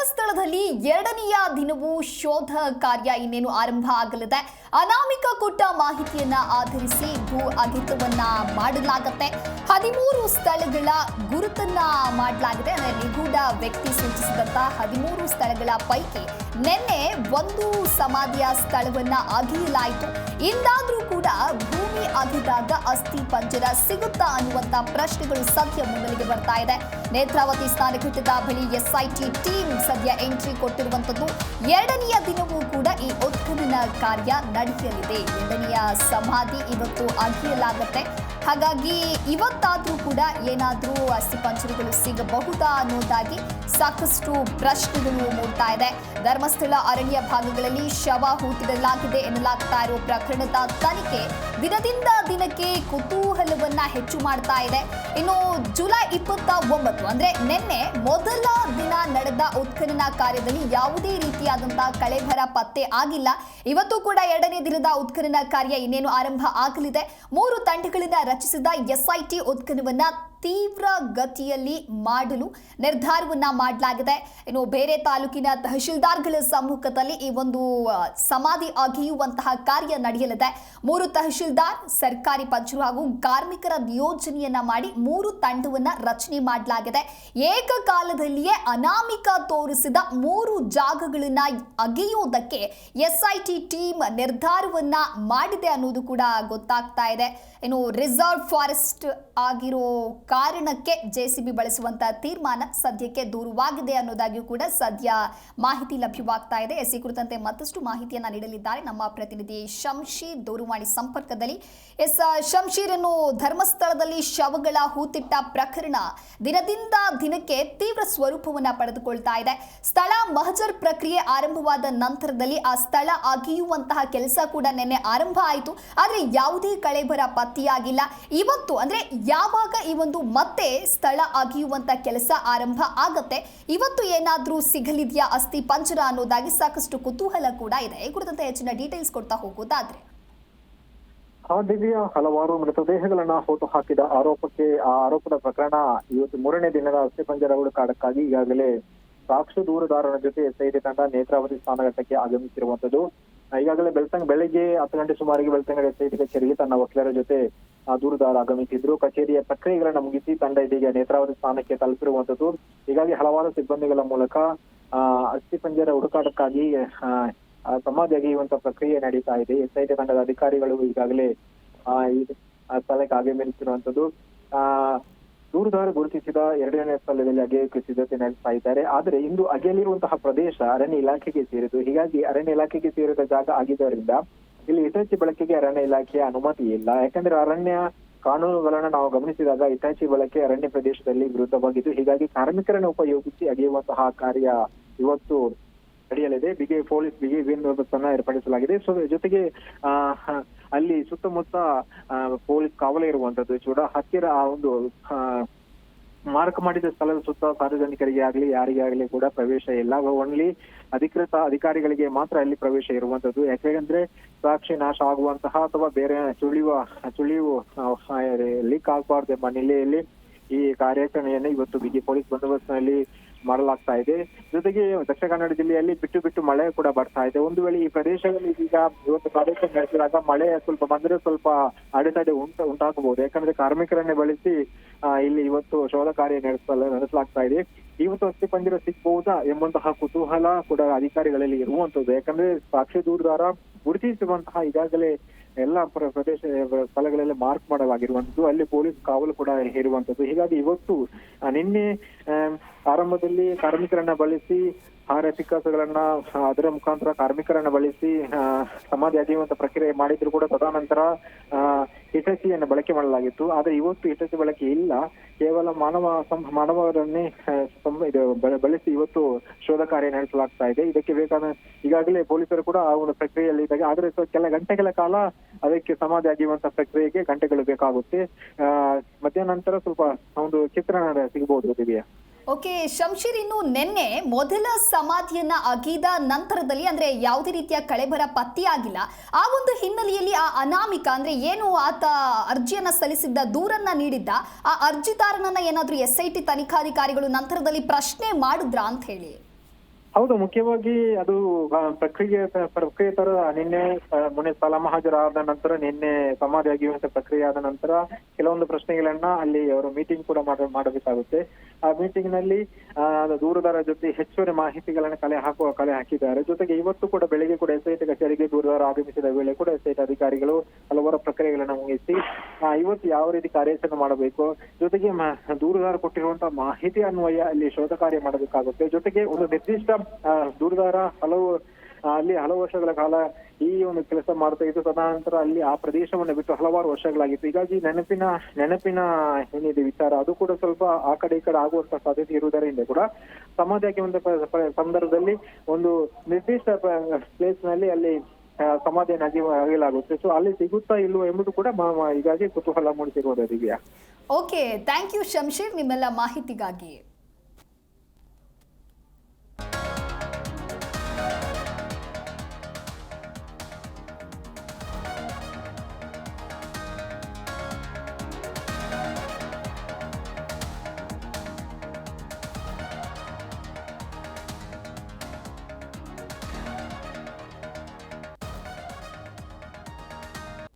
ಧರ್ಮಸ್ಥಳದಲ್ಲಿ ಎರಡನೆಯ ದಿನವೂ ಶೋಧ ಕಾರ್ಯ ಇನ್ನೇನು ಆರಂಭ ಆಗಲಿದೆ. ಅನಾಮಿಕ ಕೊಟ್ಟ ಮಾಹಿತಿಯನ್ನ ಆಧರಿಸಿ ಭೂ ಅಗಿತವನ್ನ ಮಾಡಲಾಗತ್ತೆ. ಹದಿಮೂರು ಸ್ಥಳಗಳ ಗುರುತನ್ನ ಮಾಡಲಾಗಿದೆ. ಅಂದ್ರೆ ನಿಗೂಢ ವ್ಯಕ್ತಿ ಸೂಚಿಸಿದಂತ ಹದಿಮೂರು ಸ್ಥಳಗಳ ಪೈಕಿ ನಿನ್ನೆ ಒಂದು ಸಮಾಧಿಯ ಸ್ಥಳವನ್ನ ಅಗಿಯಲಾಯಿತು. ಇಂದಾದ್ರೂ ಕೂಡ ಭೂಮಿ ಅಗಿದಾಗ ಅಸ್ಥಿ ಪಂಜರ ಸಿಗುತ್ತಾ ಅನ್ನುವಂತ ಪ್ರಶ್ನೆಗಳು ಸದ್ಯ ಮುನ್ನೆಲೆಗೆ ಬರ್ತಾ ಇದೆ. ನೇತ್ರಾವತಿ ಸ್ನಾನಘಟ್ಟದ ಬಳಿ ಎಸ್ಐಟಿ ಟೀಮ್ ಸದ್ಯ ಎಂಟ್ರಿ ಕೊಟ್ಟಿರುವಂತದ್ದು ಎರಡನೆಯ ದಿನವೂ ಕೂಡ ಈ ಉತ್ಖನನ ಕಾರ್ಯ ನಡೆಯಲಿದೆ. ಎರಡನೆಯ ಸಮಾಧಿ ಇವತ್ತು ಅಗಿಯಲಾಗುತ್ತೆ. ಹಾಗಾಗಿ ಇವತ್ತಾದ್ರೂ ಕೂಡ ಏನಾದ್ರೂ ಅಸ್ಥಿಪಂಜರಗಳು ಸಿಗಬಹುದಾ ಅನ್ನೋದಾಗಿ ಸಾಕಷ್ಟು ಪ್ರಶ್ನೆಗಳು ಮೂಡ್ತಾ ಇದೆ. ಧರ್ಮಸ್ಥಳ ಅರಣ್ಯ ಭಾಗಗಳಲ್ಲಿ ಶವ ಹೂತಿಡಲಾಗಿದೆ ಎನ್ನಲಾಗ್ತಾ ಇರುವ ಪ್ರಕರಣದ ತನಿಖೆ ದಿನದಿಂದ ದಿನಕ್ಕೆ ಕುತೂಹಲವನ್ನ ಹೆಚ್ಚು ಮಾಡ್ತಾ ಇದೆ. ಇನ್ನು ಜುಲೈ ಇಪ್ಪತ್ತ ಒಂಬತ್ತು ಅಂದ್ರೆ ನಿನ್ನೆ ಮೊದಲ ದಿನ ನಡೆದ ಉತ್ಖನನ ಕಾರ್ಯದಲ್ಲಿ ಯಾವುದೇ ರೀತಿಯಾದಂತಹ ಕಳೆಭರ ಪತ್ತೆ ಆಗಿಲ್ಲ. ಇವತ್ತು ಕೂಡ ಎರಡನೇ ದಿನದ ಉತ್ಖನನ ಕಾರ್ಯ ಇನ್ನೇನು ಆರಂಭ ಆಗಲಿದೆ. ಮೂರು ತಂಡಗಳಿಂದ ರಚಿಸಿದ ಎಸ್ಐಟಿ ಉತ್ಖನವನ್ನ ತೀವ್ರ ಗತಿಯಲ್ಲಿ ಮಾಡಲು ನಿರ್ಧಾರವನ್ನ ಮಾಡಲಾಗಿದೆ. ಇನ್ನು ಬೇರೆ ತಾಲೂಕಿನ ತಹಶೀಲ್ದಾರ್ಗಳ ಸಮ್ಮುಖದಲ್ಲಿ ಈ ಒಂದು ಸಮಾಧಿ ಅಗಿಯುವಂತಹ ಕಾರ್ಯ ನಡೆಯಲಿದೆ. ಮೂರು ತಹಶೀಲ್ದಾರ್, ಸರ್ಕಾರಿ ಪಂಚರು ಹಾಗೂ ಕಾರ್ಮಿಕರ ನಿಯೋಜನೆಯನ್ನ ಮಾಡಿ ಮೂರು ತಂಡವನ್ನ ರಚನೆ ಮಾಡಲಾಗಿದೆ. ಏಕಕಾಲದಲ್ಲಿಯೇ ಅನಾಮಿಕ ತೋರಿಸಿದ ಮೂರು ಜಾಗಗಳನ್ನ ಅಗೆಯುವುದಕ್ಕೆ ಎಸ್ಐಟಿ ಟೀಮ್ ನಿರ್ಧಾರವನ್ನ ಮಾಡಿದೆ ಅನ್ನೋದು ಕೂಡ ಗೊತ್ತಾಗ್ತಾ ಇದೆ. ಇನ್ನು ರಿಸರ್ವ್ ಫಾರೆಸ್ಟ್ ಆಗಿರೋ ಕಾರಣಕ್ಕೆ ಜೆಸಿಬಿ ಬಳಸುವಂತಹ ತೀರ್ಮಾನ ಸದ್ಯಕ್ಕೆ ದೂರವಾಗಿದೆ ಅನ್ನೋದಾಗಿಯೂ ಕೂಡ ಸದ್ಯ ಮಾಹಿತಿ ಲಭ್ಯವಾಗ್ತಾ ಇದೆ. ಎಸ್ಸಿ ಕುರಿತಂತೆ ಮತ್ತಷ್ಟು ಮಾಹಿತಿಯನ್ನು ನೀಡಲಿದ್ದಾರೆ ನಮ್ಮ ಪ್ರತಿನಿಧಿ ಶಂಶೀರ್ ದೂರವಾಣಿ ಸಂಪರ್ಕದಲ್ಲಿ. ಎಸ್ ಶಂಶೀರನ್ನು ಧರ್ಮಸ್ಥಳದಲ್ಲಿ ಶವಗಳ ಹೂತಿಟ್ಟ ಪ್ರಕರಣ ದಿನದಿಂದ ದಿನಕ್ಕೆ ತೀವ್ರ ಸ್ವರೂಪವನ್ನು ಪಡೆದುಕೊಳ್ತಾ ಇದೆ. ಸ್ಥಳ ಮಹಜರ್ ಪ್ರಕ್ರಿಯೆ ಆರಂಭವಾದ ನಂತರದಲ್ಲಿ ಆ ಸ್ಥಳ ಅಗಿಯುವಂತಹ ಕೆಲಸ ಕೂಡ ನಿನ್ನೆ ಆರಂಭ ಆಯಿತು. ಆದರೆ ಯಾವುದೇ ಕಳೆಬರ ಪತ್ತೆಯಾಗಿಲ್ಲ. ಇವತ್ತು ಅಂದ್ರೆ ಯಾವಾಗ ಈ ಒಂದು ಮತ್ತೆ ಸ್ಥಳ ಅಗಿಯುವಂತ ಕೆಲಸ ಆರಂಭ ಆಗತ್ತೆ. ಇವತ್ತು ಏನಾದ್ರೂ ಸಿಗಲಿದೆಯಾ ಅಸ್ಥಿ ಪಂಜರ ಅನ್ನೋದಾಗಿ ಸಾಕಷ್ಟು ಕುತೂಹಲ ಕೂಡ ಇದೆ. ಈ ಕುರಿತಂತೆ ಹೆಚ್ಚಿನ ಡೀಟೇಲ್ಸ್ ಕೊಡ್ತಾ ಹೋಗೋದಾದ್ರೆ ಆ ದಿವ್ಯ, ಹಲವಾರು ಮೃತದೇಹಗಳನ್ನ ಫೋಟೋ ಹಾಕಿದ ಆರೋಪಕ್ಕೆ, ಆ ಆರೋಪದ ಪ್ರಕರಣ ಇವತ್ತು ಮೂರನೇ ದಿನದ ಅಸ್ಥಿಪಂಜರ ಹುಡುಕಾಡಕ್ಕಾಗಿ ಈಗಾಗಲೇ ಸಾಕ್ಷಿ ದೂರುದಾರರ ಜೊತೆ ಎಸ್ಐಟಿ ತಂಡ ನೇತ್ರಾವತಿ ಸ್ಥಾನಘಟ್ಟಕ್ಕೆ ಆಗಮಿಸಿರುವಂತದ್ದು ಈಗಾಗಲೇ ಬೆಳ್ತಂಗ ಬೆಳಗ್ಗೆ ಹತ್ತು ಗಂಟೆ ಸುಮಾರಿಗೆ ಬೆಳ್ತಂಗ ಎಸ್ಐಟಿ ಕಚೇರಿಗೆ ತನ್ನ ವಕೀಲರ ಜೊತೆ ದೂರುದಾರ ಆಗಮಿಸಿದ್ರು. ಕಚೇರಿಯ ಪ್ರಕ್ರಿಯೆಗಳನ್ನ ಮುಗಿಸಿ ತಂಡ ಇದೀಗ ನೇತ್ರಾವತಿ ಸ್ಥಾನಕ್ಕೆ ತಲುಪಿರುವಂತದ್ದು ಹೀಗಾಗಿ ಹಲವಾರು ಸಿಬ್ಬಂದಿಗಳ ಮೂಲಕ ಅಸ್ಥಿ ಪಂಜರ ಹುಡುಕಾಟಕ್ಕಾಗಿ ಆ, ಆ, ಸಮಾಧಿ ಅಗೆಯುವಂತ ಪ್ರಕ್ರಿಯೆ ನಡೀತಾ ಇದೆ. ಎಸ್ಐಟಿ ತಂಡದ ಅಧಿಕಾರಿಗಳು ಈಗಾಗಲೇ ಈ ಸ್ಥಳಕ್ಕೆ ಆಗಮಿಸಿರುವಂತದ್ದು ಆ ದೂರುದಾರ ಗುರುತಿಸಿದ ಎರಡನೇ ಸ್ಥಳದಲ್ಲಿ ಅಗೆಯಕ್ಕೆ ಸಿದ್ಧತೆ ನಡೆಸ್ತಾ ಇದ್ದಾರೆ. ಆದರೆ ಇಂದು ಅಗೆಯಲಿರುವಂತಹ ಪ್ರದೇಶ ಅರಣ್ಯ ಇಲಾಖೆಗೆ ಸೇರಿದ್ದು, ಹೀಗಾಗಿ ಅರಣ್ಯ ಇಲಾಖೆಗೆ ಸೇರಿದ ಜಾಗ ಆಗಿದ್ದರಿಂದ ಇಲ್ಲಿ ಇಟಾಚಿ ಬಳಕೆಗೆ ಅರಣ್ಯ ಇಲಾಖೆಯ ಅನುಮತಿ ಇಲ್ಲ. ಯಾಕಂದ್ರೆ ಅರಣ್ಯ ಕಾನೂನುಗಳನ್ನ ನಾವು ಗಮನಿಸಿದಾಗ ಇಟಾಚಿ ಬಳಕೆ ಅರಣ್ಯ ಪ್ರದೇಶದಲ್ಲಿ ವಿರುದ್ಧವಾಗಿದ್ದು, ಹೀಗಾಗಿ ಕಾರ್ಮಿಕರನ್ನು ಉಪಯೋಗಿಸಿ ಅಗೆಯುವಂತಹ ಕಾರ್ಯ ಇವತ್ತು ನಡೆಯಲಿದೆ. ಬಿಗಿ ಪೊಲೀಸ್ ಬಿಗಿ ವ್ಯವಸ್ಥೆಯನ್ನ ಏರ್ಪಡಿಸಲಾಗಿದೆ. ಸೊ ಜೊತೆಗೆ ಅಲ್ಲಿ ಸುತ್ತಮುತ್ತ ಪೊಲೀಸ್ ಕಾವಲೆ ಇರುವಂತದ್ದು ಕೂಡ ಹತ್ತಿರ ಆ ಒಂದು ಮಾರ್ಕ್ ಮಾಡಿದ ಸ್ಥಳದ ಸುತ್ತ ಸಾರ್ವಜನಿಕರಿಗೆ ಆಗ್ಲಿ, ಯಾರಿಗೆ ಆಗ್ಲಿ ಕೂಡ ಪ್ರವೇಶ ಇಲ್ಲ. ಓನ್ಲಿ ಅಧಿಕೃತ ಅಧಿಕಾರಿಗಳಿಗೆ ಮಾತ್ರ ಅಲ್ಲಿ ಪ್ರವೇಶ ಇರುವಂತದ್ದು. ಯಾಕೆಂದ್ರೆ ಸಾಕ್ಷಿ ನಾಶ ಆಗುವಂತಹ ಅಥವಾ ಬೇರೆ ಸುಳಿಯುವ ಸುಳಿವು ಲೀಕ್ ಆಗಬಾರ್ದು ಎಂಬ ನೆಲೆಯಲ್ಲಿ ಈ ಕಾರ್ಯಾಚರಣೆಯನ್ನು ಇವತ್ತು ಬಿಗಿ ಪೊಲೀಸ್ ಬಂದೋಬಸ್ತ್ನಲ್ಲಿ ಮಾಡಲಾಗ್ತಾ ಇದೆ. ಜೊತೆಗೆ ದಕ್ಷಿಣ ಕನ್ನಡ ಜಿಲ್ಲೆಯಲ್ಲಿ ಬಿಟ್ಟು ಬಿಟ್ಟು ಮಳೆ ಕೂಡ ಬರ್ತಾ ಇದೆ. ಒಂದು ವೇಳೆ ಈ ಪ್ರದೇಶದಲ್ಲಿ ಈಗ ಇವತ್ತು ಪ್ರದೇಶ ನಡೆಸಿದಾಗ ಮಳೆ ಸ್ವಲ್ಪ ಬಂದ್ರೆ ಸ್ವಲ್ಪ ಅಡೆತಡೆ ಉಂಟ ಉಂಟಾಗಬಹುದು. ಯಾಕಂದ್ರೆ ಕಾರ್ಮಿಕರನ್ನೇ ಬಳಸಿ ಇಲ್ಲಿ ಇವತ್ತು ಶೋಧ ಕಾರ್ಯ ನಡೆಸಲ ನಡೆಸಲಾಗ್ತಾ ಇದೆ. ಇವತ್ತು ಅಸ್ಥಿ ಪಂಜರ ಸಿಗ್ಬಹುದಾ ಎಂಬಂತಹ ಕುತೂಹಲ ಕೂಡ ಅಧಿಕಾರಿಗಳಲ್ಲಿ ಇರುವಂತದ್ದು ಯಾಕಂದ್ರೆ ಸಾಕ್ಷಿ ದೂರದಾರ ಗುರುತಿಸುವಂತಹ ಈಗಾಗಲೇ ಎಲ್ಲ ಪ್ರ- ಪ್ರದೇಶ, ಸ್ಥಳಗಳಲ್ಲಿ ಮಾರ್ಕ್ ಮಾಡಲಾಗಿರುವಂತದ್ದು ಅಲ್ಲಿ ಪೊಲೀಸ್ ಕಾವಲು ಕೂಡ ಇರುವಂತದ್ದು ಹೀಗಾಗಿ ಇವತ್ತು ನಿನ್ನೆ ಆರಂಭದಲ್ಲಿ ಕಾರ್ಮಿಕರನ್ನ ಬಳಸಿ, ಆಹಾರ ಅದರ ಮುಖಾಂತರ ಕಾರ್ಮಿಕರನ್ನ ಬಳಸಿ ಸಮಾಧಿ ಅಗೆಯುವಂತ ಪ್ರಕ್ರಿಯೆ ಮಾಡಿದ್ರು ಕೂಡ ತದನಂತರ ಹಿಟಾಚಿಯನ್ನು ಬಳಕೆ ಮಾಡಲಾಗಿತ್ತು. ಆದ್ರೆ ಇವತ್ತು ಹಿಟಾಚಿ ಬಳಕೆ ಇಲ್ಲ. ಕೇವಲ ಮಾನವ ಮಾನವರನ್ನೇ ಇದು ಬಳಸಿ ಇವತ್ತು ಶೋಧ ಕಾರ್ಯ ನಡೆಸಲಾಗ್ತಾ ಇದೆ. ಇದಕ್ಕೆ ಬೇಕಾದ, ಈಗಾಗಲೇ ಪೊಲೀಸರು ಕೂಡ ಆ ಒಂದು ಪ್ರಕ್ರಿಯೆಯಲ್ಲಿ ಇದ್ದಾಗ ಆದ್ರೆ ಕೆಲ ಗಂಟೆಗಳ ಕಾಲ ಅದಕ್ಕೆ ಸಮಾಧಿ ಆಗಿರುವಂತಹ ಪ್ರಕ್ರಿಯೆಗೆ ಗಂಟೆಗಳು ಬೇಕಾಗುತ್ತೆ. ಮಧ್ಯಾಹ್ನ ನಂತರ ಸ್ವಲ್ಪ ಒಂದು ಚಿತ್ರಣ ಸಿಗಬಹುದು ದಿವ್ಯಾ? ಓಕೆ ಶಂಶೀರ್ ಇನ್ನು ನಿನ್ನೆ ಮೊದಲ ಸಮಾಧಿಯನ್ನ ಅಗಿದ ನಂತರದಲ್ಲಿ ಅಂದ್ರೆ ಯಾವುದೇ ರೀತಿಯ ಕಳೆಬರ ಪತ್ತೆಯಾಗಿಲ್ಲ ಆ ಒಂದು ಹಿನ್ನೆಲೆಯಲ್ಲಿ ಆ ಅನಾಮಿಕ ಅಂದ್ರೆ ಏನು ಆತ ಅರ್ಜಿಯನ್ನ ಸಲ್ಲಿಸಿದ್ದ ದೂರನ್ನ ನೀಡಿದ್ದ, ಆ ಅರ್ಜಿದಾರನನ್ನ ಏನಾದ್ರೂ ಎಸ್ ಐ ಟಿ ತನಿಖಾಧಿಕಾರಿಗಳು ನಂತರದಲ್ಲಿ ಪ್ರಶ್ನೆ ಮಾಡಿದ್ರಾ ಅಂತ ಹೇಳಿ? ಹೌದು, ಮುಖ್ಯವಾಗಿ ಅದು ಪ್ರಕ್ರಿಯೆ ಪ್ರಕ್ರಿಯೆ ತರ ನಿನ್ನೆ ಮುನಿ ಸಾಲ ಮಹಾಜರ ಆದ ನಂತರ ನಿನ್ನೆ ಸಮಾಧಿ ಆಗಿರುವಂತಹ ಪ್ರಕ್ರಿಯೆ ಆದ ನಂತರ ಕೆಲವೊಂದು ಪ್ರಶ್ನೆಗಳನ್ನ ಅಲ್ಲಿ ಅವರು ಮೀಟಿಂಗ್ ಕೂಡ ಮಾಡಬೇಕಾಗುತ್ತೆ. ಆ ಮೀಟಿಂಗ್ನಲ್ಲಿ ದೂರದಾರ ಜೊತೆ ಹೆಚ್ಚುವರಿ ಮಾಹಿತಿಗಳನ್ನ ಕಲೆ ಹಾಕುವ, ಕಲೆ ಹಾಕಿದ್ದಾರೆ. ಜೊತೆಗೆ ಇವತ್ತು ಕೂಡ ಬೆಳಿಗ್ಗೆ ಕೂಡ ಎಸ್ಐಟಿ ಕಚೇರಿಗೆ ದೂರದಾರ ಆಗಮಿಸಿದ ವೇಳೆ ಕೂಡ ಎಸ್ಐಟಿ ಅಧಿಕಾರಿಗಳು ಹಲವಾರು ಪ್ರಕ್ರಿಯೆಗಳನ್ನ ಮುಗಿಸಿ ಇವತ್ತು ಯಾವ ರೀತಿ ಕಾರ್ಯಾಚರಣೆ ಮಾಡಬೇಕು, ಜೊತೆಗೆ ದೂರದಾರ ಕೊಟ್ಟಿರುವಂತಹ ಮಾಹಿತಿ ಅನ್ವಯ ಅಲ್ಲಿ ಶೋಧ ಕಾರ್ಯ ಮಾಡಬೇಕಾಗುತ್ತೆ. ಜೊತೆಗೆ ಒಂದು ನಿರ್ದಿಷ್ಟ ದೂರದಾರ ಹಲವು ಅಲ್ಲಿ ಹಲವು ವರ್ಷಗಳ ಕಾಲ ಈ ಒಂದು ಕೆಲಸ ಮಾಡ್ತಾ ಇದ್ದು ತದನಂತರ ಅಲ್ಲಿ ಆ ಪ್ರದೇಶವನ್ನು ಬಿಟ್ಟು ಹಲವಾರು ವರ್ಷಗಳಾಗಿತ್ತು. ಹೀಗಾಗಿ ನೆನಪಿನ ನೆನಪಿನ ಏನಿದೆ ವಿಚಾರ, ಅದು ಕೂಡ ಸ್ವಲ್ಪ ಆ ಕಡೆ ಈ ಕಡೆ ಆಗುವಂತ ಸಾಧ್ಯತೆ ಇರುವುದರಿಂದ ಕೂಡ ಸಮಾಧಿಯಾಗಿ ಒಂದು ಸಂದರ್ಭದಲ್ಲಿ ಒಂದು ನಿರ್ದಿಷ್ಟ ಪ್ಲೇಸ್ನಲ್ಲಿ ಅಲ್ಲಿ ಸಮಾಧಿಯನ್ನು ಅಗಿ ಸೊ ಅಲ್ಲಿ ಸಿಗುತ್ತಾ ಇಲ್ವೋ ಎಂಬುದು ಕೂಡ ಹೀಗಾಗಿ ಕುತೂಹಲ ಮೂಡಿಸಿರುವುದು ಓಕೆ ಥ್ಯಾಂಕ್ ಯು ಶಂಶೀರ್ ನಿಮ್ಮೆಲ್ಲ ಮಾಹಿತಿಗಾಗಿ.